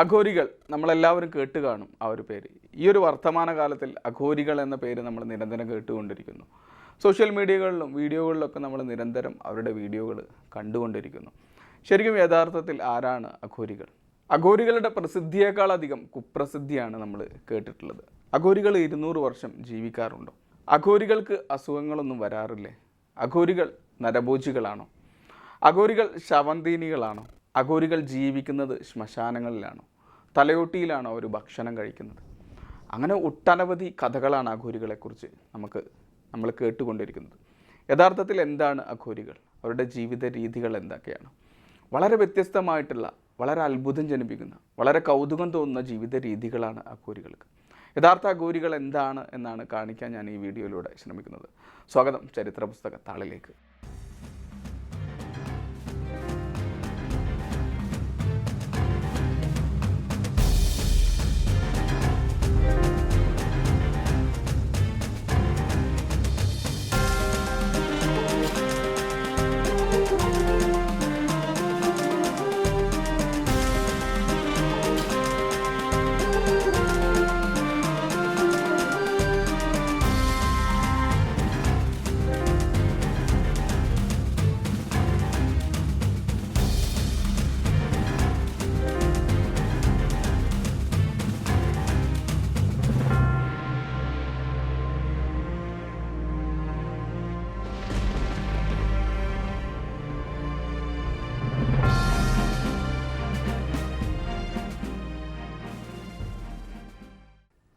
അഘോരികൾ നമ്മളെല്ലാവരും കേട്ട് കാണും ആ ഒരു പേര്. ഈ ഒരു വർത്തമാന കാലത്തിൽ അഘോരികൾ എന്ന പേര് നമ്മൾ നിരന്തരം കേട്ടുകൊണ്ടിരിക്കുന്നു. സോഷ്യൽ മീഡിയകളിലും വീഡിയോകളിലൊക്കെ നമ്മൾ നിരന്തരം അവരുടെ വീഡിയോകൾ കണ്ടുകൊണ്ടിരിക്കുന്നു. ശരിക്കും യഥാർത്ഥത്തിൽ ആരാണ് അഘോരികൾ? അഘോരികളുടെ പ്രസിദ്ധിയേക്കാളധികം കുപ്രസിദ്ധിയാണ് നമ്മൾ കേട്ടിട്ടുള്ളത്. അഘോരികൾ ഇരുന്നൂറ് വർഷം ജീവിക്കാറുണ്ടോ? അഘോരികൾക്ക് അസുഖങ്ങളൊന്നും വരാറില്ലേ? അഘോരികൾ നരഭോജികളാണോ? അഘോരികൾ ശവന്തീനികളാണോ? അഘോരികൾ ജീവിക്കുന്നത് ശ്മശാനങ്ങളിലാണോ. തലയോട്ടിയിലാണോ അവർ ഭക്ഷണം കഴിക്കുന്നത്. അങ്ങനെ ഒട്ടനവധി കഥകളാണ് അഘോരികളെക്കുറിച്ച് നമുക്ക് നമ്മൾ കേട്ടുകൊണ്ടിരിക്കുന്നത്. യഥാർത്ഥത്തിൽ എന്താണ് അഘോരികൾ? അവരുടെ ജീവിത രീതികൾ എന്തൊക്കെയാണ്? വളരെ വ്യത്യസ്തമായിട്ടുള്ള വളരെ അത്ഭുതം ജനിപ്പിക്കുന്ന വളരെ കൗതുകം തോന്നുന്ന ജീവിത രീതികളാണ് അഘോരികൾക്ക്. യഥാർത്ഥ അഘോരികൾ എന്താണ് എന്നാണ് കാണിക്കാൻ ഞാൻ ഈ വീഡിയോയിലൂടെ ശ്രമിക്കുന്നത്. സ്വാഗതം ചരിത്ര പുസ്തക താളിലേക്ക്.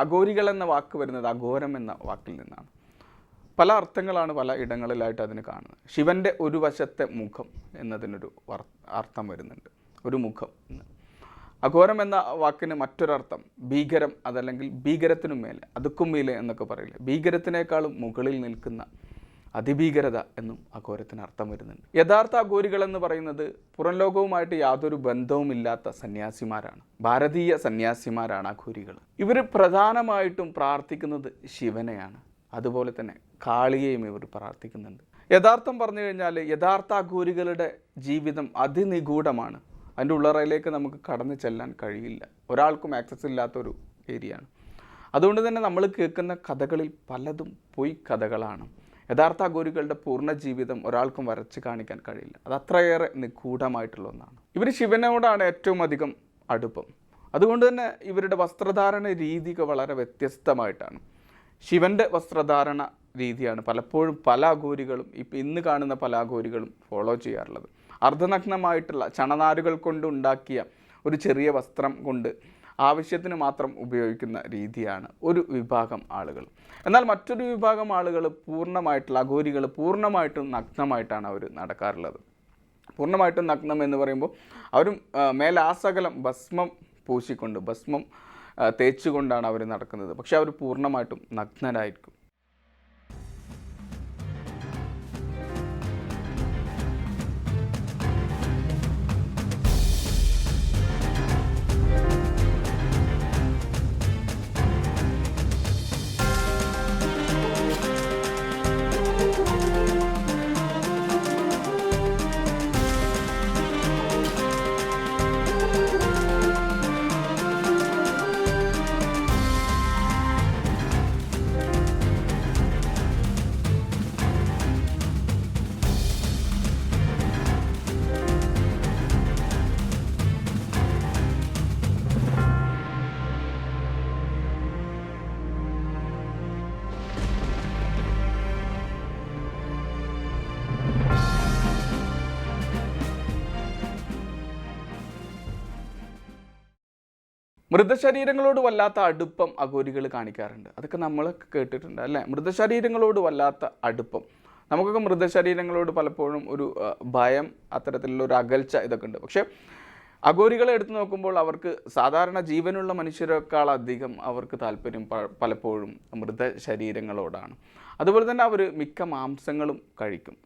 അഘോരികൾ എന്ന വാക്ക് വരുന്നത് അഘോരം എന്ന വാക്കിൽ നിന്നാണ്. പല അർത്ഥങ്ങളാണ് പല ഇടങ്ങളിലായിട്ട് അതിന് കാണുന്നത്. ശിവന്റെ ഒരു വശത്തെ മുഖം എന്നതിനൊരു അർത്ഥം വരുന്നുണ്ട്. ഒരു മുഖം അഘോരം എന്ന വാക്കിന് മറ്റൊരർത്ഥം ഭീകരം അതല്ലെങ്കിൽ ഭീകരത്തിനു മേലെ അതുക്കും മേലെ എന്നൊക്കെ പറയില്ലേ? ഭീകരത്തിനേക്കാളും മുകളിൽ നിൽക്കുന്ന അതിഭീകരത എന്നും അഘോരത്തിന് അർത്ഥം വരുന്നുണ്ട്. യഥാർത്ഥ അഘോരികൾ എന്ന് പറയുന്നത് പുറം ലോകവുമായിട്ട് യാതൊരു ബന്ധവുമില്ലാത്ത സന്യാസിമാരാണ്. ഭാരതീയ സന്യാസിമാരാണ് അഘോരികൾ. ഇവർ പ്രധാനമായിട്ടും പ്രാർത്ഥിക്കുന്നത് ശിവനെയാണ്. അതുപോലെ തന്നെ കാളിയെയും ഇവർ പ്രാർത്ഥിക്കുന്നുണ്ട്. യഥാർത്ഥം പറഞ്ഞു കഴിഞ്ഞാൽ യഥാർത്ഥ അഘോരികളുടെ ജീവിതം അതിനിഗൂഢമാണ്. അതിന്റെ ഉള്ളറയിലേക്ക് നമുക്ക് കടന്നു ചെല്ലാൻ കഴിയില്ല. ഒരാൾക്കും ആക്സസ് ഇല്ലാത്തൊരു ഏരിയയാണ് അതുകൊണ്ട് തന്നെ നമ്മൾ കേൾക്കുന്ന കഥകളിൽ പലതും പൊയ് കഥകളാണ് യഥാർത്ഥ ഗുരുക്കളുടെ പൂർണ ജീവിതം ഒരാൾക്കും വരച്ച് കാണിക്കാൻ കഴിയില്ല. അത് അത്രയേറെ നിഗൂഢമായിട്ടുള്ള ഒന്നാണ്. ഇവർ ശിവനോടാണ് ഏറ്റവും അധികം അടുപ്പം. അതുകൊണ്ട് തന്നെ ഇവരുടെ വസ്ത്രധാരണ രീതികൾ വളരെ വ്യത്യസ്തമായിട്ടാണ്. ശിവന്റെ വസ്ത്രധാരണ രീതിയാണ് പലപ്പോഴും പല അഘോരികളും ഇപ്പം ഇന്ന് കാണുന്ന പല അഘോരികളും ഫോളോ ചെയ്യാറുള്ളത്. അർദ്ധനഗ്നമായിട്ടുള്ള ചണനാരുകൾ കൊണ്ട് ഉണ്ടാക്കിയ ഒരു ചെറിയ വസ്ത്രം കൊണ്ട് ആവശ്യത്തിന് മാത്രം ഉപയോഗിക്കുന്ന രീതിയാണ് ഒരു വിഭാഗം ആളുകൾ. എന്നാൽ മറ്റൊരു വിഭാഗം ആളുകൾ പൂർണമായിട്ടുള്ള അഘോരികൾ പൂർണമായിട്ടും നഗ്നമായിട്ടാണ് അവർ നടക്കാറുള്ളത്. പൂർണമായിട്ടും നഗ്നം എന്ന് പറയുമ്പോൾ അവരും മേലാസകലം ഭസ്മം പൂശിക്കൊണ്ട് ഭസ്മം തേച്ചുകൊണ്ടാണ് അവർ നടക്കുന്നത്. പക്ഷേ അവർ പൂർണമായിട്ടും നഗ്നരായിരിക്കും. മൃതശരീരങ്ങളോട് വല്ലാത്ത അടുപ്പം അഘോരികൾ കാണിക്കാറുണ്ട്. അതൊക്കെ നമ്മളൊക്കെ കേട്ടിട്ടുണ്ട് അല്ലേ? മൃതശരീരങ്ങളോട് വല്ലാത്ത അടുപ്പം. നമുക്കൊക്കെ മൃതശരീരങ്ങളോട് പലപ്പോഴും ഒരു ഭയം അത്തരത്തിലുള്ള ഒരു അകൽച്ച ഇതൊക്കെ ഉണ്ട്. പക്ഷേ അഘോരികളെ എടുത്തു നോക്കുമ്പോൾ അവർക്ക് സാധാരണ ജീവനുള്ള മനുഷ്യരെക്കാൾ അധികം അവർക്ക് താല്പര്യം പലപ്പോഴും മൃതശരീരങ്ങളോടാണ്. അതുപോലെ തന്നെ അവർ മിക്ക മാംസങ്ങളും കഴിക്കും.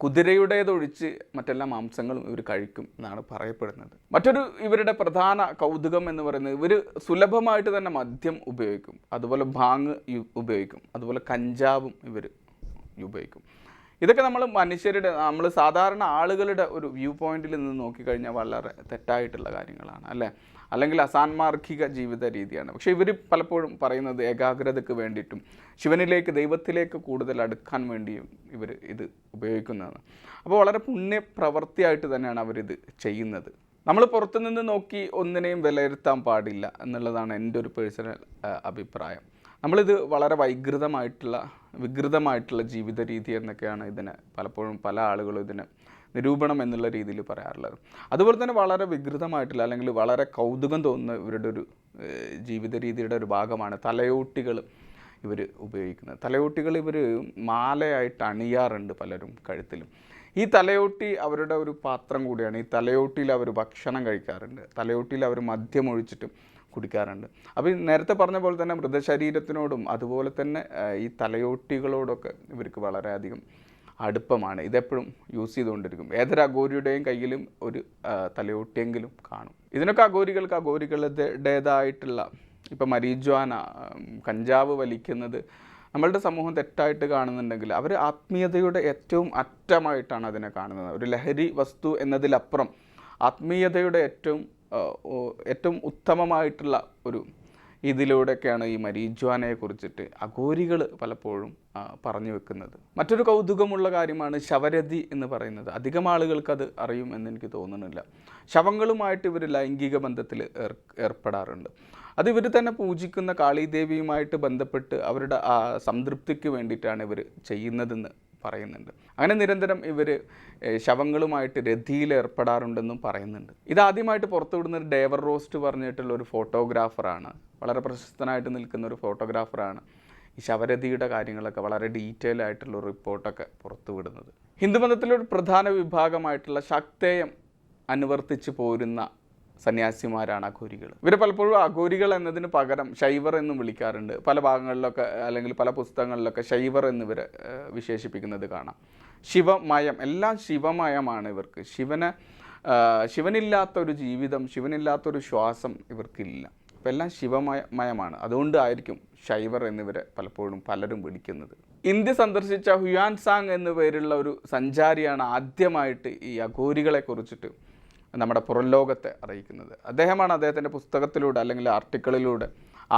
കുതിരയുടേതൊഴിച്ച് മറ്റെല്ലാ മാംസങ്ങളും ഇവർ കഴിക്കും എന്നാണ് പറയപ്പെടുന്നത്. മറ്റൊരു ഇവരുടെ പ്രധാന കൗതുകം എന്ന് പറയുന്നത് ഇവർ സുലഭമായിട്ട് തന്നെ മദ്യം ഉപയോഗിക്കും. അതുപോലെ ഭാങ് ഉപയോഗിക്കും. അതുപോലെ കഞ്ചാവും ഇവർ ഉപയോഗിക്കും. ഇതൊക്കെ നമ്മൾ മനുഷ്യരുടെ നമ്മൾ സാധാരണ ആളുകളുടെ ഒരു വ്യൂ പോയിന്റിൽ നിന്ന് നോക്കിക്കഴിഞ്ഞാൽ വളരെ തെറ്റായിട്ടുള്ള കാര്യങ്ങളാണ് അല്ലേ? അല്ലെങ്കിൽ അസാൻമാർഗിക ജീവിത രീതിയാണ്. പക്ഷേ ഇവർ പലപ്പോഴും പറയുന്നത് ഏകാഗ്രതയ്ക്ക് വേണ്ടിയിട്ടും ശിവനിലേക്ക് ദൈവത്തിലേക്ക് കൂടുതൽ അടുക്കാൻ വേണ്ടിയും ഇവർ ഇത് ഉപയോഗിക്കുന്നതാണ്. അപ്പോൾ വളരെ പുണ്യപ്രവൃത്തിയായിട്ട് തന്നെയാണ് അവരിത് ചെയ്യുന്നത്. നമ്മൾ പുറത്തുനിന്ന് നോക്കി ഒന്നിനെയും വിലയിരുത്താൻ പാടില്ല എന്നുള്ളതാണ് എന്റെ ഒരു പേഴ്സണൽ അഭിപ്രായം. നമ്മളിത് വളരെ വൈകൃതമായിട്ടുള്ള വികൃതമായിട്ടുള്ള ജീവിത രീതി എന്നൊക്കെയാണ് ഇതിന് പലപ്പോഴും പല ആളുകളും ഇതിന് നിരൂപണം എന്നുള്ള രീതിയിൽ പറയാറുള്ളത്. അതുപോലെ തന്നെ വളരെ വികൃതമായിട്ടുള്ള അല്ലെങ്കിൽ വളരെ കൗതുകം തോന്നുന്ന ഇവരുടെ ഒരു ജീവിത രീതിയുടെ ഒരു ഭാഗമാണ് തലയോട്ടികൾ. ഇവർ ഉപയോഗിക്കുന്നത്. തലയോട്ടികൾ ഇവർ മാലയായിട്ട് അണിയാറുണ്ട് പലരും കഴുത്തിലും. ഈ തലയോട്ടി അവരുടെ ഒരു പാത്രം കൂടിയാണ്. ഈ തലയോട്ടിയിൽ അവർ ഭക്ഷണം കഴിക്കാറുണ്ട്. തലയോട്ടിയിൽ അവർ മദ്യം ഒഴിച്ചിട്ടും കുടിക്കാറുണ്ട്. അപ്പോൾ നേരത്തെ പറഞ്ഞ പോലെ തന്നെ മൃതശരീരത്തിനോടും അതുപോലെ തന്നെ ഈ തലയോട്ടികളോടൊക്കെ ഇവർക്ക് വളരെയധികം അടുപ്പമാണ്. ഇതെപ്പോഴും യൂസ് ചെയ്തുകൊണ്ടിരിക്കും. ഏതൊരു അഗോരിയുടെയും കയ്യിലും ഒരു തലയോട്ടിയെങ്കിലും കാണും. ഇതിനൊക്കെ അഗോരികൾക്ക് അഘോരികളുടേതായിട്ടുള്ള ഇപ്പം മരീജ്വാന കഞ്ചാവ് വലിക്കുന്നത് നമ്മളുടെ സമൂഹം തെറ്റായിട്ട് കാണുന്നുണ്ടെങ്കിൽ അവർ ആത്മീയതയുടെ ഏറ്റവും അറ്റമായിട്ടാണ് അതിനെ കാണുന്നത്. ഒരു ലഹരി വസ്തു എന്നതിലപ്പുറം ആത്മീയതയുടെ ഏറ്റവും ഏറ്റവും ഉത്തമമായിട്ടുള്ള ഒരു ഇതിലൂടെയൊക്കെയാണ് ഈ മരീജ്വാനയെ കുറിച്ചിട്ട് അഘോരികൾ പലപ്പോഴും പറഞ്ഞു വെക്കുന്നത്. മറ്റൊരു കൗതുകമുള്ള കാര്യമാണ് ശവരതി എന്ന് പറയുന്നത്. അധികം ആളുകൾക്ക് അത് അറിയും എന്ന് എനിക്ക് തോന്നുന്നില്ല. ശവങ്ങളുമായിട്ട് ഇവർ ലൈംഗിക ബന്ധത്തിൽ ഏർ ഏർപ്പെടാറുണ്ട്. അത് ഇവർ തന്നെ പൂജിക്കുന്ന കാളീദേവിയുമായിട്ട് ബന്ധപ്പെട്ട് അവരുടെ ആ സംതൃപ്തിക്ക് വേണ്ടിയിട്ടാണ് ഇവർ ചെയ്യുന്നതെന്ന് പറയുന്നുണ്ട്. അങ്ങനെ നിരന്തരം ഇവർ ശവങ്ങളുമായിട്ട് രതിയിൽ ഏർപ്പെടാറുണ്ടെന്നും പറയുന്നുണ്ട്. ഇതാദ്യമായിട്ട് പുറത്തുവിടുന്ന ഒരു ഡേവർ റോസ്റ്റ് പറഞ്ഞിട്ടുള്ള ഒരു ഫോട്ടോഗ്രാഫറാണ്. വളരെ പ്രശസ്തനായിട്ട് നിൽക്കുന്ന ഒരു ഫോട്ടോഗ്രാഫറാണ് ഈ ശവരതിയുടെ കാര്യങ്ങളൊക്കെ വളരെ ഡീറ്റെയിൽ ആയിട്ടുള്ള റിപ്പോർട്ടൊക്കെ പുറത്തുവിടുന്നത്. ഹിന്ദുമതത്തിലെ ഒരു പ്രധാന വിഭാഗമായിട്ടുള്ള ശക്തേയം അനുവർത്തിച്ച് പോരുന്ന സന്യാസിമാരാണ് അഘോരികൾ. ഇവരെ പലപ്പോഴും അഘോരികൾ എന്നതിന് പകരം ശൈവർ എന്നും വിളിക്കാറുണ്ട്. പല ഭാഗങ്ങളിലൊക്കെ അല്ലെങ്കിൽ പല പുസ്തകങ്ങളിലൊക്കെ ശൈവർ എന്നിവരെ വിശേഷിപ്പിക്കുന്നത് കാണാം. ശിവമയം എല്ലാം ശിവമയമാണ് ഇവർക്ക്. ശിവനെ ശിവനില്ലാത്ത ഒരു ജീവിതം ശിവനില്ലാത്തൊരു ശ്വാസം ഇവർക്കില്ല. അപ്പം എല്ലാം ശിവമയ മയമാണ്. അതുകൊണ്ടായിരിക്കും ശൈവർ എന്നിവരെ പലപ്പോഴും പലരും വിളിക്കുന്നത്. ഇന്ത്യ സന്ദർശിച്ച ഹുയാൻ സാങ് എന്നു പേരുള്ള ഒരു സഞ്ചാരിയാണ് ആദ്യമായിട്ട് ഈ അഘോരികളെ കുറിച്ചിട്ട് നമ്മുടെ പുറം ലോകത്തെ അറിയിക്കുന്നത്. അദ്ദേഹമാണ് അദ്ദേഹത്തിന്റെ പുസ്തകത്തിലൂടെ അല്ലെങ്കിൽ ആർട്ടിക്കിളിലൂടെ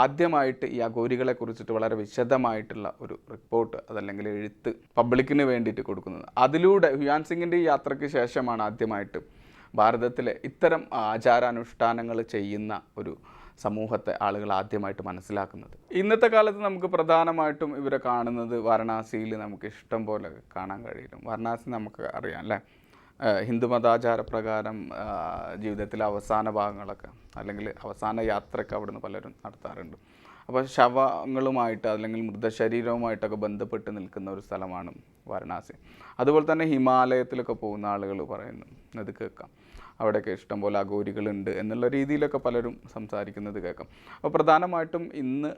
ആദ്യമായിട്ട് ഈ അഘോരികളെ കുറിച്ചിട്ട് വളരെ വിശദമായിട്ടുള്ള ഒരു റിപ്പോർട്ട് അതല്ലെങ്കിൽ എഴുത്ത് പബ്ലിക്കിന് വേണ്ടിയിട്ട് കൊടുക്കുന്നത്. അതിലൂടെ ഹുയാൻ സിംഗിന്റെ ഈ യാത്രയ്ക്ക് ശേഷമാണ് ആദ്യമായിട്ട് ഭാരതത്തിലെ ഇത്തരം ആചാരാനുഷ്ഠാനങ്ങൾ ചെയ്യുന്ന ഒരു സമൂഹത്തെ ആളുകൾ ആദ്യമായിട്ട് മനസ്സിലാക്കുന്നത്. ഇന്നത്തെ കാലത്ത് നമുക്ക് പ്രധാനമായിട്ടും ഇവരെ കാണുന്നത് വാരണാസിയിൽ നമുക്ക് ഇഷ്ടം പോലെ കാണാൻ കഴിയും. വാരണാസി നമുക്ക് അറിയാം അല്ലേ? ഏഹ് ഹിന്ദു മതാചാര പ്രകാരം ജീവിതത്തിലെ അവസാന ഭാഗങ്ങളൊക്കെ അല്ലെങ്കിൽ അവസാന യാത്രയൊക്കെ അവിടുന്ന് പലരും നടത്താറുണ്ട്. അപ്പോൾ ശവങ്ങളുമായിട്ട് അല്ലെങ്കിൽ മൃതശരീരവുമായിട്ടൊക്കെ ബന്ധപ്പെട്ട് നിൽക്കുന്ന ഒരു സ്ഥലമാണ് വാരണാസി. അതുപോലെ തന്നെ ഹിമാലയത്തിലൊക്കെ പോകുന്ന ആളുകൾ പറയുന്നു അത് കേൾക്കാം. അവിടെയൊക്കെ ഇഷ്ടംപോലെ അഘോരികളുണ്ട് എന്നുള്ള രീതിയിലൊക്കെ പലരും സംസാരിക്കുന്നത് കേൾക്കാം. അപ്പോൾ പ്രധാനമായിട്ടും ഇന്ന്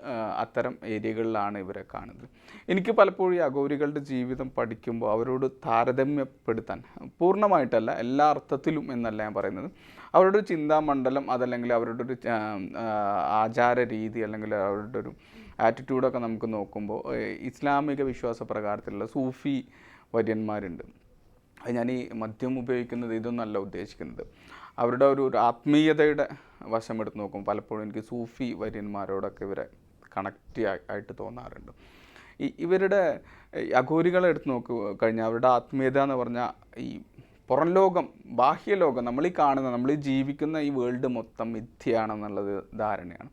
അത്തരം ഏരിയകളിലാണ് ഇവരെ കാണുന്നത്. എനിക്ക് പലപ്പോഴും ഈ അഘോരികളുടെ ജീവിതം പഠിക്കുമ്പോൾ അവരോട് താരതമ്യപ്പെടുത്താൻ പൂർണമായിട്ടല്ല എല്ലാ അർത്ഥത്തിലും എന്നല്ല ഞാൻ പറയുന്നത്. അവരുടെ ഒരു ചിന്താമണ്ഡലം അതല്ലെങ്കിൽ അവരുടെ ഒരു ആചാര രീതി അല്ലെങ്കിൽ അവരുടെ ഒരു ആറ്റിറ്റ്യൂഡൊക്കെ നമുക്ക് നോക്കുമ്പോൾ ഇസ്ലാമിക വിശ്വാസ പ്രകാരത്തിലുള്ള സൂഫി വര്യന്മാരുണ്ട്. ഞാൻ ഈ മദ്യം ഉപയോഗിക്കുന്നത് ഇതൊന്നല്ല ഉദ്ദേശിക്കുന്നത്. അവരുടെ ഒരു ഒരു ആത്മീയതയുടെ വശം എടുത്ത് നോക്കും പലപ്പോഴും എനിക്ക് സൂഫി വര്യന്മാരോടൊക്കെ ഇവരെ കണക്റ്റ് ആയിട്ട് തോന്നാറുണ്ട്. ഈ ഇവരുടെ അഘോരികളെ എടുത്ത് നോക്കി കഴിഞ്ഞാൽ അവരുടെ ആത്മീയത എന്ന് പറഞ്ഞാൽ ഈ പുറം ലോകം ബാഹ്യ ലോകം നമ്മൾ ഈ കാണുന്ന നമ്മൾ ഈ ജീവിക്കുന്ന ഈ വേൾഡ് മൊത്തം മിഥ്യയാണെന്നുള്ളത് ധാരണയാണ്.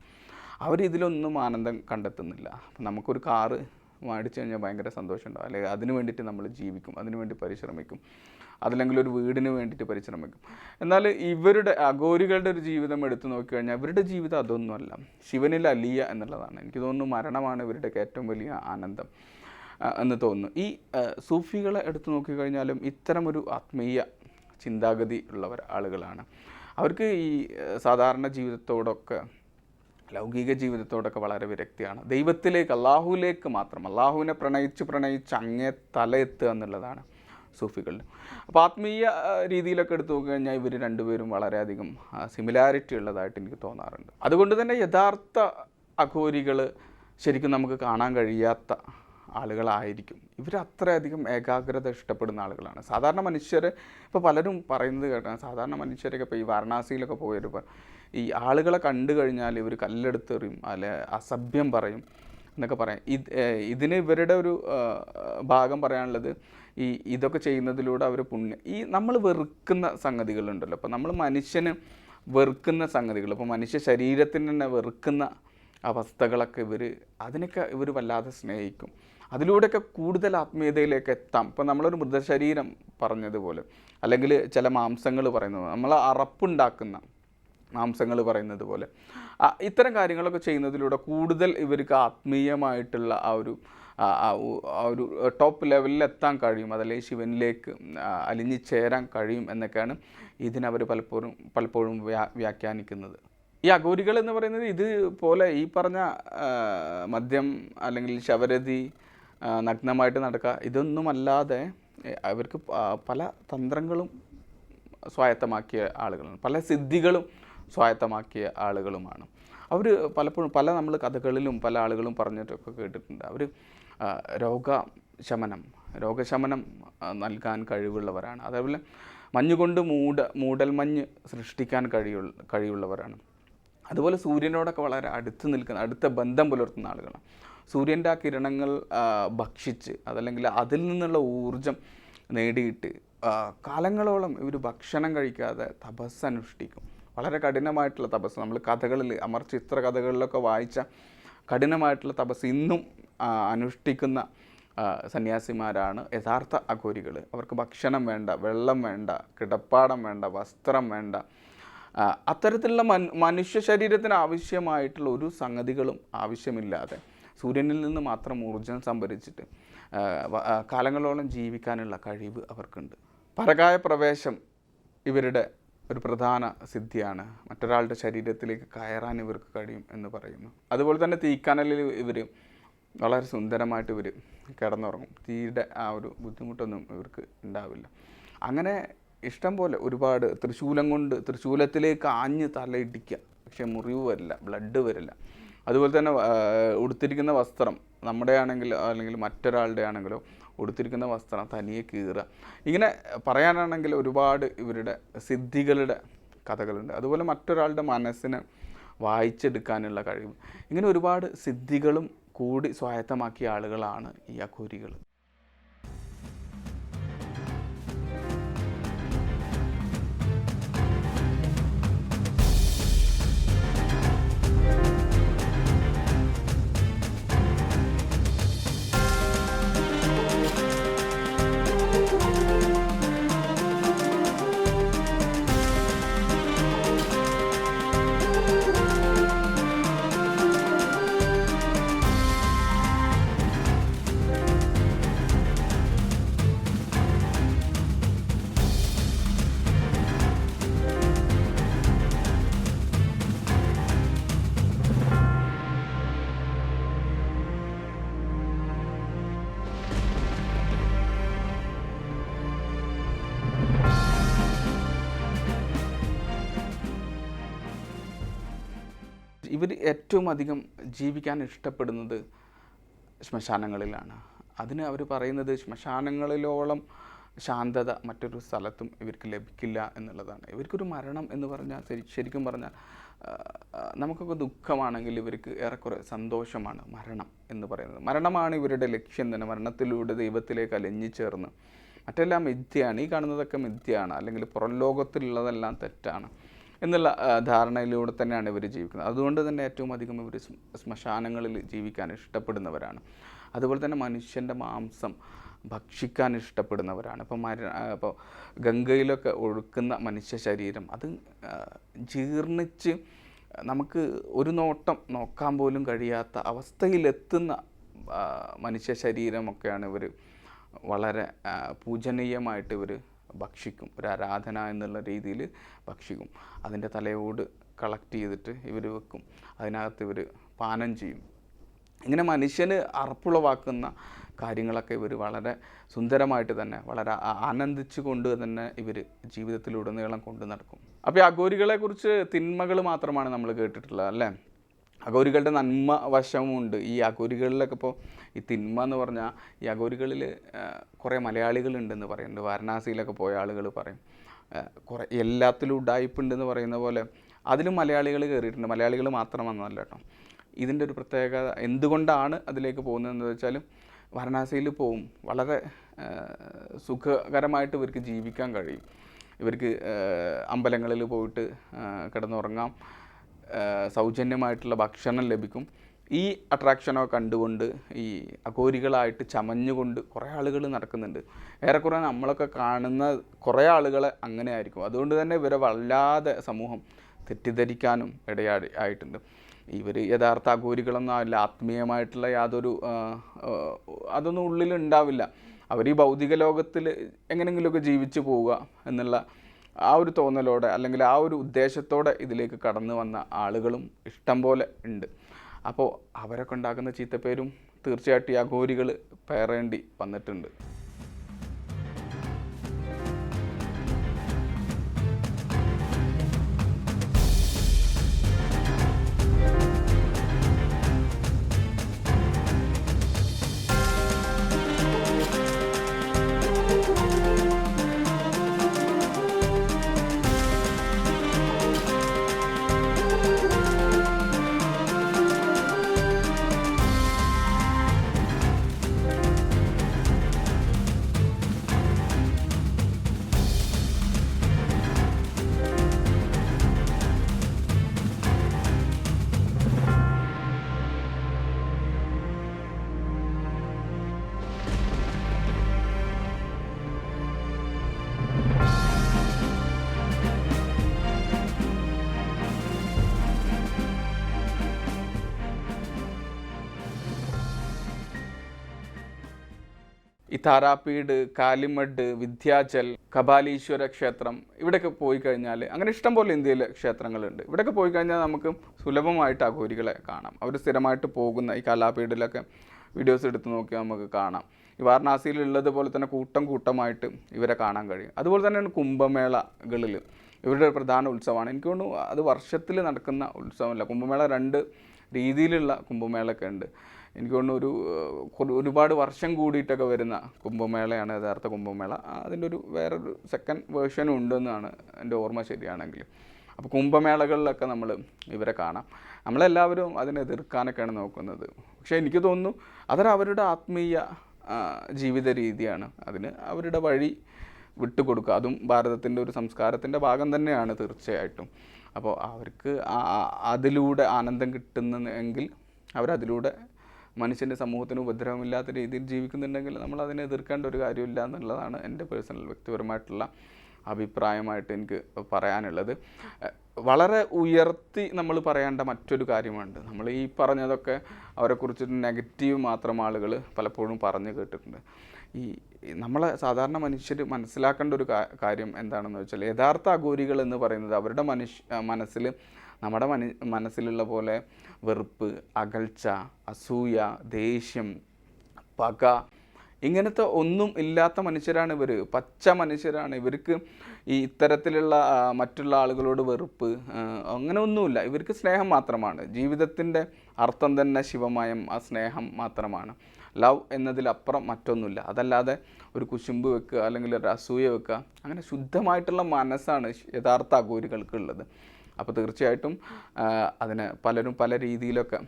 അവരിതിലൊന്നും ആനന്ദം കണ്ടെത്തുന്നില്ല. നമുക്കൊരു കാറ് മേടിച്ചു കഴിഞ്ഞാൽ ഭയങ്കര സന്തോഷം ഉണ്ടാവും അല്ലെങ്കിൽ അതിന് വേണ്ടിയിട്ട് നമ്മൾ ജീവിക്കും അതിന് വേണ്ടി പരിശ്രമിക്കും. അതല്ലെങ്കിൽ ഒരു വീടിന് വേണ്ടിയിട്ട് പരിശ്രമിക്കും. എന്നാൽ ഇവരുടെ അഗോരികളുടെ ഒരു ജീവിതം എടുത്തു നോക്കിക്കഴിഞ്ഞാൽ ഇവരുടെ ജീവിതം അതൊന്നുമല്ല. ശിവനിൽ അലിയ എന്നുള്ളതാണ്. എനിക്ക് തോന്നുന്നു മരണമാണ് ഇവരുടെ ഏറ്റവും വലിയ ആനന്ദം എന്ന് തോന്നുന്നു. ഈ സൂഫികളെ എടുത്തു നോക്കിക്കഴിഞ്ഞാലും ഇത്തരമൊരു ആത്മീയ ചിന്താഗതി ഉള്ളവർ ആളുകളാണ് അവർക്ക് ഈ സാധാരണ ജീവിതത്തോടൊക്കെ ലൗകിക ജീവിതത്തോടൊക്കെ വളരെ വിരക്തിയാണ്. ദൈവത്തിലേക്ക് അള്ളാഹുവിലേക്ക് മാത്രം അള്ളാഹുവിനെ പ്രണയിച്ച് പ്രണയിച്ച് അങ്ങേ തലയെത്തുക എന്നുള്ളതാണ് സൂഫികളിൽ അപ്പോൾ ആത്മീയ രീതിയിലൊക്കെ എടുത്തു നോക്കിക്കഴിഞ്ഞാൽ ഇവർ രണ്ടുപേരും വളരെയധികം സിമിലാരിറ്റി ഉള്ളതായിട്ട് എനിക്ക് തോന്നാറുണ്ട്. അതുകൊണ്ട് തന്നെ യഥാർത്ഥ അഘോരികൾ ശരിക്കും നമുക്ക് കാണാൻ കഴിയാത്ത ആളുകളായിരിക്കും. ഇവർ അത്രയധികം ഏകാഗ്രത ഇഷ്ടപ്പെടുന്ന ആളുകളാണ്. സാധാരണ മനുഷ്യർ ഇപ്പോൾ പലരും പറയുന്നത് കേട്ടാണ് സാധാരണ മനുഷ്യരൊക്കെ ഇപ്പോൾ ഈ വാരണാസിയിലൊക്കെ പോയവർ ഈ ആളുകളെ കണ്ടു കഴിഞ്ഞാൽ ഇവർ കല്ലെടുത്തെറിയും അല്ലെ അസഭ്യം പറയും എന്നൊക്കെ പറയാം. ഇത് ഇതിന് ഇവരുടെ ഒരു ഭാഗം പറയാനുള്ളത് ഈ ഇതൊക്കെ ചെയ്യുന്നതിലൂടെ അവർ പുണ്യം ഈ നമ്മൾ വെറുക്കുന്ന സംഗതികളുണ്ടല്ലോ. അപ്പോൾ നമ്മൾ മനുഷ്യന് വെറുക്കുന്ന സംഗതികൾ ഇപ്പോൾ മനുഷ്യ ശരീരത്തിന് തന്നെ വെറുക്കുന്ന അവസ്ഥകളൊക്കെ ഇവർ അതിനൊക്കെ ഇവർ വല്ലാതെ സ്നേഹിക്കും. അതിലൂടെയൊക്കെ കൂടുതൽ ആത്മീയതയിലേക്ക് എത്താം. ഇപ്പോൾ നമ്മളൊരു മൃതശരീരം പറഞ്ഞതുപോലെ അല്ലെങ്കിൽ ചില മാംസങ്ങൾ പറയുന്നത് നമ്മൾ അറപ്പുണ്ടാക്കുന്ന മാംസങ്ങൾ പറയുന്നത് പോലെ. ഇത്തരം കാര്യങ്ങളൊക്കെ ചെയ്യുന്നതിലൂടെ കൂടുതൽ ഇവർക്ക് ആത്മീയമായിട്ടുള്ള ആ ഒരു ആ, ഒരു ടോപ്പ് ലെവലിൽ എത്താൻ കഴിയും. അതല്ലെങ്കിൽ ശിവനിലേക്ക് ചേരാൻ കഴിയും എന്നൊക്കെയാണ് ഇതിനവർ പലപ്പോഴും പലപ്പോഴും വ്യാ വ്യാഖ്യാനിക്കുന്നത്. ഈ അഘോരികൾ എന്ന് പറയുന്നത് ഇത് പോലെ ഈ പറഞ്ഞ മദ്യം അല്ലെങ്കിൽ ശവരതി നഗ്നമായിട്ട് നടക്കുക ഇതൊന്നുമല്ലാതെ അവർക്ക് പല തന്ത്രങ്ങളും സ്വായത്തമാക്കിയ ആളുകളാണ്. പല സിദ്ധികളും സ്വായത്തമാക്കിയ ആളുകളുമാണ്. അവർ പലപ്പോഴും പല നമ്മൾ കഥകളിലും പല ആളുകളും പറഞ്ഞിട്ടൊക്കെ കേട്ടിട്ടുണ്ട്. അവർ രോഗശമനം രോഗശമനം നൽകാൻ കഴിവുള്ളവരാണ്. അതേപോലെ മഞ്ഞുകൊണ്ട് മൂട മൂടൽമഞ്ഞ് സൃഷ്ടിക്കാൻ കഴിയുള്ള കഴിവുള്ളവരാണ് അതുപോലെ സൂര്യനോടൊക്കെ വളരെ അടുത്ത് നിൽക്കുന്ന അടുത്ത ബന്ധം പുലർത്തുന്ന ആളുകളാണ്. സൂര്യന്റെ ആ കിരണങ്ങൾ ഭക്ഷിച്ച് അതല്ലെങ്കിൽ അതിൽ നിന്നുള്ള ഊർജം നേടിയിട്ട് കാലങ്ങളോളം ഇവർ ഭക്ഷണം കഴിക്കാതെ തപസ് അനുഷ്ഠിക്കും വളരെ കഠിനമായിട്ടുള്ള തപസ്. നമ്മൾ കഥകളിൽ അമർ ചിത്ര കഥകളിലൊക്കെ വായിച്ച കഠിനമായിട്ടുള്ള തപസ് ഇന്നും അനുഷ്ഠിക്കുന്ന സന്യാസിമാരാണ് യഥാർത്ഥ അഘോരികൾ. അവർക്ക് ഭക്ഷണം വേണ്ട വെള്ളം വേണ്ട കിടപ്പാടം വേണ്ട വസ്ത്രം വേണ്ട. അത്തരത്തിലുള്ള മനുഷ്യ ശരീരത്തിന് ആവശ്യമായിട്ടുള്ള ഒരു സംഗതികളും ആവശ്യമില്ലാതെ സൂര്യനിൽ നിന്ന് മാത്രം ഊർജം സംഭരിച്ചിട്ട് കാലങ്ങളോളം ജീവിക്കാനുള്ള കഴിവ് അവർക്കുണ്ട്. പരകായ പ്രവേശം ഇവരുടെ ഒരു പ്രധാന സിദ്ധിയാണ്. മറ്റൊരാളുടെ ശരീരത്തിലേക്ക് കയറാൻ ഇവർക്ക് കഴിയും എന്ന് പറയുന്നു. അതുപോലെ തന്നെ തീക്കാനലിൽ ഇവർ വളരെ സുന്ദരമായിട്ട് ഇവർ കിടന്നുറങ്ങും. തീയുടെ ആ ഒരു ബുദ്ധിമുട്ടൊന്നും ഇവർക്ക് ഉണ്ടാവില്ല. അങ്ങനെ ഇഷ്ടം പോലെ ഒരുപാട് തൃശൂലം കൊണ്ട് തൃശൂലത്തിലേക്ക് ആഞ്ഞ് തലയിടിക്കുക. പക്ഷേ മുറിവ് വരില്ല ബ്ലഡ് വരില്ല. അതുപോലെ തന്നെ ഉടുത്തിരിക്കുന്ന വസ്ത്രം നമ്മുടെ ആണെങ്കിലോ അല്ലെങ്കിൽ മറ്റൊരാളുടെ ആണെങ്കിലോ ഉടുത്തിരിക്കുന്ന വസ്ത്രം തനിയെ കീറുക. ഇങ്ങനെ പറയാനാണെങ്കിൽ ഒരുപാട് ഇവരുടെ സിദ്ധികളുടെ കഥകളുണ്ട്. അതുപോലെ മറ്റൊരാളുടെ മനസ്സിനെ വായിച്ചെടുക്കാനുള്ള കഴിവ്. ഇങ്ങനെ ഒരുപാട് സിദ്ധികളും കൂടി സ്വായത്തമാക്കിയ ആളുകളാണ് ഈ അഘോരികൾ. ഇവർ ഏറ്റവും അധികം ജീവിക്കാൻ ഇഷ്ടപ്പെടുന്നത് ശ്മശാനങ്ങളിലാണ്. അതിന് അവർ പറയുന്നത് ശ്മശാനങ്ങളിലോളം ശാന്തത മറ്റൊരു സ്ഥലത്തും ഇവർക്ക് ലഭിക്കില്ല എന്നുള്ളതാണ്. ഇവർക്കൊരു മരണം എന്ന് പറഞ്ഞാൽ ശരി ശരിക്കും പറഞ്ഞാൽ നമുക്കൊക്കെ ദുഃഖമാണെങ്കിൽ ഇവർക്ക് ഏറെക്കുറെ സന്തോഷമാണ് മരണം എന്ന് പറയുന്നത്. മരണമാണ് ഇവരുടെ ലക്ഷ്യം തന്നെ. മരണത്തിലൂടെ ദൈവത്തിലേക്ക് അലിഞ്ഞു ചേർന്ന് മറ്റെല്ലാം മിഥ്യയാണ്. ഈ കാണുന്നതൊക്കെ മിഥ്യയാണ്. അല്ലെങ്കിൽ പുറം ലോകത്തിലുള്ളതെല്ലാം തെറ്റാണ്. എന്നുള്ള ധാരണയിലൂടെ തന്നെയാണ് ഇവർ ജീവിക്കുന്നത്. അതുകൊണ്ട് തന്നെ ഏറ്റവും അധികം ഇവർ ശ്മശാനങ്ങളിൽ ജീവിക്കാൻ ഇഷ്ടപ്പെടുന്നവരാണ്. അതുപോലെ തന്നെ മനുഷ്യന്റെ മാംസം ഭക്ഷിക്കാൻ ഇഷ്ടപ്പെടുന്നവരാണ്. ഇപ്പോൾ മര ഇപ്പോൾ ഗംഗയിലൊക്കെ ഒഴുക്കുന്ന മനുഷ്യ ശരീരം അത് ജീർണിച്ച് നമുക്ക് ഒരു നോട്ടം നോക്കാൻ പോലും കഴിയാത്ത അവസ്ഥയിലെത്തുന്ന മനുഷ്യ ശരീരമൊക്കെയാണ് ഇവർ വളരെ പൂജനീയമായിട്ട് ഇവർ ഭക്ഷിക്കും. ഒരു ആരാധന എന്നുള്ള രീതിയിൽ ഭക്ഷിക്കും. അതിന്റെ തലയോട് കളക്ട് ചെയ്തിട്ട് ഇവർ വെക്കും. അതിനകത്ത് ഇവർ പാനം ചെയ്യും. ഇങ്ങനെ മനുഷ്യന് അർപ്പുളവാക്കുന്ന കാര്യങ്ങളൊക്കെ ഇവർ വളരെ സുന്ദരമായിട്ട് തന്നെ വളരെ ആനന്ദിച്ചു കൊണ്ട് തന്നെ ഇവർ ജീവിതത്തിലുടനീളം കൊണ്ടു നടക്കും. അപ്പോൾ ഈ അഗോരികളെക്കുറിച്ച് തിന്മകൾ മാത്രമാണ് നമ്മൾ കേട്ടിട്ടുള്ളത് അല്ലേ? അഘോരികളുടെ നന്മ വശമുണ്ട്. ഈ അഗോരികളിലൊക്കെ ഇപ്പോൾ ഈ തിന്മ എന്ന് പറഞ്ഞാൽ ഈ അഗോരികളിൽ കുറേ മലയാളികളുണ്ടെന്ന് പറയുന്നുണ്ട് വാരണാസിയിലൊക്കെ പോയ ആളുകൾ പറയും. കുറേ എല്ലാത്തിലും ഉഡായിപ്പുണ്ടെന്ന് പറയുന്ന പോലെ അതിലും മലയാളികൾ കയറിയിട്ടുണ്ട്. മലയാളികൾ മാത്രമെന്നല്ല കേട്ടോ. ഇതിന്റെ ഒരു പ്രത്യേകത എന്തുകൊണ്ടാണ് അതിലേക്ക് പോകുന്നതെന്ന് വെച്ചാൽ വാരണാസിയിൽ പോവും. വളരെ സുഖകരമായിട്ട് ഇവർക്ക് ജീവിക്കാൻ കഴിയും. ഇവർക്ക് അമ്പലങ്ങളിൽ പോയിട്ട് കിടന്നുറങ്ങാം. സൗജന്യമായിട്ടുള്ള ഭക്ഷണം ലഭിക്കും. ഈ അട്രാക്ഷനോ കണ്ടുകൊണ്ട് ഈ അഘോരികളായിട്ട് ചമഞ്ഞുകൊണ്ട് കുറേ ആളുകൾ നടക്കുന്നുണ്ട്. ഏറെക്കുറെ നമ്മളൊക്കെ കാണുന്ന കുറേ ആളുകൾ അങ്ങനെ ആയിരിക്കും അതുകൊണ്ട് തന്നെ ഇവരെ വല്ലാതെ സമൂഹം തെറ്റിദ്ധരിക്കാനും ഇടയാടി ആയിട്ടുണ്ട്. ഇവർ യഥാർത്ഥ അഘോരികളൊന്നും ആവില്ല. ആത്മീയമായിട്ടുള്ള യാതൊരു അതൊന്നും ഉള്ളിലുണ്ടാവില്ല. അവർ ഈ ഭൗതിക ലോകത്തിൽ എങ്ങനെയെങ്കിലുമൊക്കെ ജീവിച്ചു പോവുക എന്നുള്ള ആ ഒരു തോന്നലോടെ അല്ലെങ്കിൽ ആ ഒരു ഉദ്ദേശത്തോടെ ഇതിലേക്ക് കടന്നു വന്ന ആളുകളും ഇഷ്ടം പോലെ ഉണ്ട്. അപ്പോൾ അവരൊക്കെ ഉണ്ടാക്കുന്ന ചീത്തപ്പേരും തീർച്ചയായിട്ടും ഈ അഘോരികൾ പേറേണ്ടി വന്നിട്ടുണ്ട്. ഈ താരാപീഡ് കാലിമഡ് വിദ്യാചൽ കപാലീശ്വര ക്ഷേത്രം ഇവിടെയൊക്കെ പോയി കഴിഞ്ഞാൽ അങ്ങനെ ഇഷ്ടംപോലെ ഇന്ത്യയിലെ ക്ഷേത്രങ്ങളുണ്ട്. ഇവിടെയൊക്കെ പോയി കഴിഞ്ഞാൽ നമുക്ക് സുലഭമായിട്ട് അഘോരികളെ കാണാം. അവർ സ്ഥിരമായിട്ട് പോകുന്ന ഈ കലാപീഡിലൊക്കെ വീഡിയോസ് എടുത്ത് നോക്കിയാൽ നമുക്ക് കാണാം. ഈ വാരണാസിയിലുള്ളത് പോലെ തന്നെ കൂട്ടം കൂട്ടമായിട്ട് ഇവരെ കാണാൻ കഴിയും. അതുപോലെ തന്നെയാണ് കുംഭമേളകളിൽ ഇവരുടെ ഒരു പ്രധാന ഉത്സവമാണ്. എനിക്ക് തോന്നുന്നു അത് വർഷത്തിൽ നടക്കുന്ന ഉത്സവമല്ല. കുംഭമേള രണ്ട് രീതിയിലുള്ള കുംഭമേളയൊക്കെ ഉണ്ട്. എനിക്ക് തോന്നുന്നു ഒരു ഒരുപാട് വർഷം കൂടിയിട്ടൊക്കെ വരുന്ന കുംഭമേളയാണ് യഥാർത്ഥ കുംഭമേള. അതിന്റെ ഒരു വേറൊരു സെക്കൻഡ് വേർഷനും ഉണ്ടെന്നാണ് എന്റെ ഓർമ്മ ശരിയാണെങ്കിൽ. അപ്പോൾ കുംഭമേളകളിലൊക്കെ നമ്മൾ ഇവരെ കാണാം. നമ്മളെല്ലാവരും അതിനെ എതിർക്കാനൊക്കെയാണ് നോക്കുന്നത്. പക്ഷേ എനിക്ക് തോന്നുന്നു അതൊരു അവരുടെ ആത്മീയ ജീവിത രീതിയാണ്. അതിന് അവരുടെ വഴി വിട്ടുകൊടുക്കുക. അതും ഭാരതത്തിന്റെ ഒരു സംസ്കാരത്തിന്റെ ഭാഗം തന്നെയാണ് തീർച്ചയായിട്ടും. അപ്പോൾ അവർക്ക് അതിലൂടെ ആനന്ദം കിട്ടുന്നെങ്കിൽ അവരതിലൂടെ മനുഷ്യന്റെ സമൂഹത്തിന് ഉപദ്രവമില്ലാത്ത രീതിയിൽ ജീവിക്കുന്നുണ്ടെങ്കിൽ നമ്മൾ അതിനെ എതിർക്കേണ്ട ഒരു കാര്യമില്ല എന്നുള്ളതാണ് എന്റെ പേഴ്സണൽ വ്യക്തിപരമായിട്ടുള്ള അഭിപ്രായമായിട്ട് എനിക്ക് പറയാനുള്ളത്. വളരെ ഉയർത്തി നമ്മൾ പറയേണ്ട മറ്റൊരു കാര്യമുണ്ട് നമ്മൾ ഈ പറഞ്ഞതൊക്കെ അവരെക്കുറിച്ച് നെഗറ്റീവ് മാത്രം ആളുകൾ പലപ്പോഴും പറഞ്ഞു കേട്ടിട്ടുണ്ട്. ഈ നമ്മളെ സാധാരണ മനുഷ്യർ മനസ്സിലാക്കേണ്ട ഒരു കാര്യം എന്താണെന്ന് വെച്ചാൽ യഥാർത്ഥ അഘോരികൾ എന്ന് പറയുന്നത് അവരുടെ മനുഷ്യ മനസ്സിൽ നമ്മുടെ മനു മനസ്സിലുള്ള പോലെ വെറുപ്പ് അകൽച്ച അസൂയ ദേഷ്യം പക ഇങ്ങനത്തെ ഒന്നും ഇല്ലാത്ത മനുഷ്യരാണ് ഇവർ പച്ച മനുഷ്യരാണ്. ഇവർക്ക് ഈ ഇത്തരത്തിലുള്ള മറ്റുള്ള ആളുകളോട് വെറുപ്പ് അങ്ങനെ ഒന്നുമില്ല. ഇവർക്ക് സ്നേഹം മാത്രമാണ്. ജീവിതത്തിന്റെ അർത്ഥം തന്നെ ശിവമയം ആ സ്നേഹം മാത്രമാണ്. ലവ് എന്നതിലപ്പുറം മറ്റൊന്നുമില്ല. അതല്ലാതെ ഒരു കുശുമ്പ് വെക്കുക അല്ലെങ്കിൽ ഒരു അസൂയ വെക്കുക അങ്ങനെ ശുദ്ധമായിട്ടുള്ള മനസ്സാണ് യഥാർത്ഥ അഘോരികൾക്കുള്ളത്. അപ്പോൾ തീർച്ചയായിട്ടും അതിനെ പലരും പല രീതിയിലൊക്കെ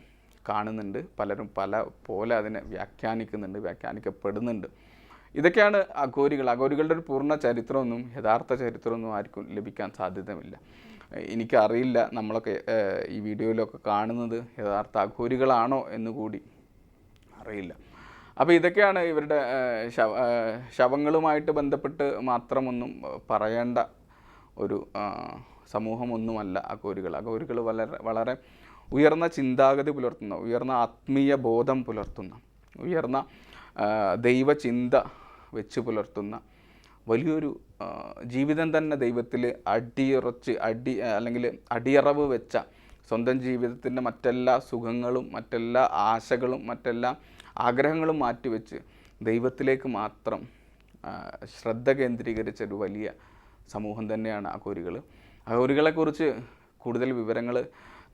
കാണുന്നുണ്ട്. പലരും പല പോലെ അതിനെ വ്യാഖ്യാനിക്കുന്നുണ്ട് വ്യാഖ്യാനിക്കപ്പെടുന്നുണ്ട്. ഇതൊക്കെയാണ് അഘോരികൾ. അഘോരികളുടെ ഒരു പൂർണ ചരിത്രമൊന്നും യഥാർത്ഥ ചരിത്രമൊന്നും ആർക്കും ലഭിക്കാൻ സാധ്യതമില്ല ഏഹ് എനിക്കറിയില്ല നമ്മളൊക്കെ ഈ വീഡിയോയിലൊക്കെ കാണുന്നത് യഥാർത്ഥ അഘോരികളാണോ എന്ന് കൂടി അറിയില്ല. അപ്പോൾ ഇതൊക്കെയാണ് ഇവരുടെ ശവ ശവങ്ങളുമായിട്ട് ബന്ധപ്പെട്ട് മാത്രമൊന്നും പറയേണ്ട ഒരു ആ, സമൂഹമൊന്നുമല്ല അഗോരികൾ അഗോരികൾ വളരെ വളരെ ഉയർന്ന ചിന്താഗതി പുലർത്തുന്ന ഉയർന്ന ആത്മീയ ബോധം പുലർത്തുന്ന ഉയർന്ന ദൈവചിന്ത വെച്ച് പുലർത്തുന്ന വലിയൊരു ജീവിതം തന്നെ ദൈവത്തിൽ അടിയുറച്ച് അടി അല്ലെങ്കിൽ അടിയറവ് വെച്ച സ്വന്തം ജീവിതത്തിന്റെ മറ്റെല്ലാ സുഖങ്ങളും മറ്റെല്ലാ ആശകളും മറ്റെല്ലാ ആഗ്രഹങ്ങളും മാറ്റിവെച്ച് ദൈവത്തിലേക്ക് മാത്രം ശ്രദ്ധ കേന്ദ്രീകരിച്ച ഒരു വലിയ സമൂഹം തന്നെയാണ് അഘോരികൾ അഘോരികളെക്കുറിച്ച് കൂടുതൽ വിവരങ്ങൾ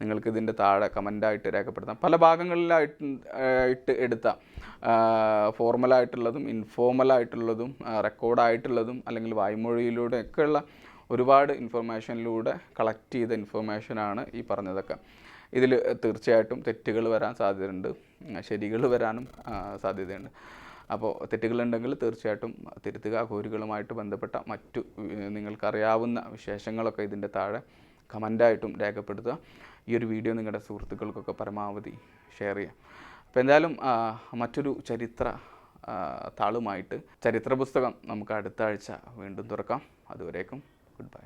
നിങ്ങൾക്ക് ഇതിന്റെ താഴെ കമന്റായിട്ട് രേഖപ്പെടുത്താം. പല ഭാഗങ്ങളിലായിട്ട് ആയിട്ട് എടുത്ത ഫോർമലായിട്ടുള്ളതും ഇൻഫോർമലായിട്ടുള്ളതും റെക്കോർഡായിട്ടുള്ളതും അല്ലെങ്കിൽ വായ്മൊഴിയിലൂടെ ഒക്കെയുള്ള ഒരുപാട് ഇൻഫർമേഷനിലൂടെ കളക്ട് ചെയ്ത ഇൻഫർമേഷനാണ് ഈ പറഞ്ഞതൊക്കെ. ഇതിൽ തീർച്ചയായിട്ടും തെറ്റുകൾ വരാൻ സാധ്യതയുണ്ട് ശരികൾ വരാനും സാധ്യതയുണ്ട്. അപ്പോൾ തെറ്റുകളുണ്ടെങ്കിൽ തീർച്ചയായിട്ടും തിരുത്തുക കോരികളുമായിട്ട് ബന്ധപ്പെട്ട മറ്റു നിങ്ങൾക്കറിയാവുന്ന വിശേഷങ്ങളൊക്കെ ഇതിന്റെ താഴെ കമന്റായിട്ടും രേഖപ്പെടുത്തുക. ഈ ഒരു വീഡിയോ നിങ്ങളുടെ സുഹൃത്തുക്കൾക്കൊക്കെ പരമാവധി ഷെയർ ചെയ്യാം അപ്പോൾ എന്തായാലും മറ്റൊരു ചരിത്ര താളുമായിട്ട് ചരിത്ര പുസ്തകം നമുക്ക് അടുത്ത ആഴ്ച വീണ്ടും തുറക്കാം. അതുവരേക്കും ഗുഡ് ബൈ.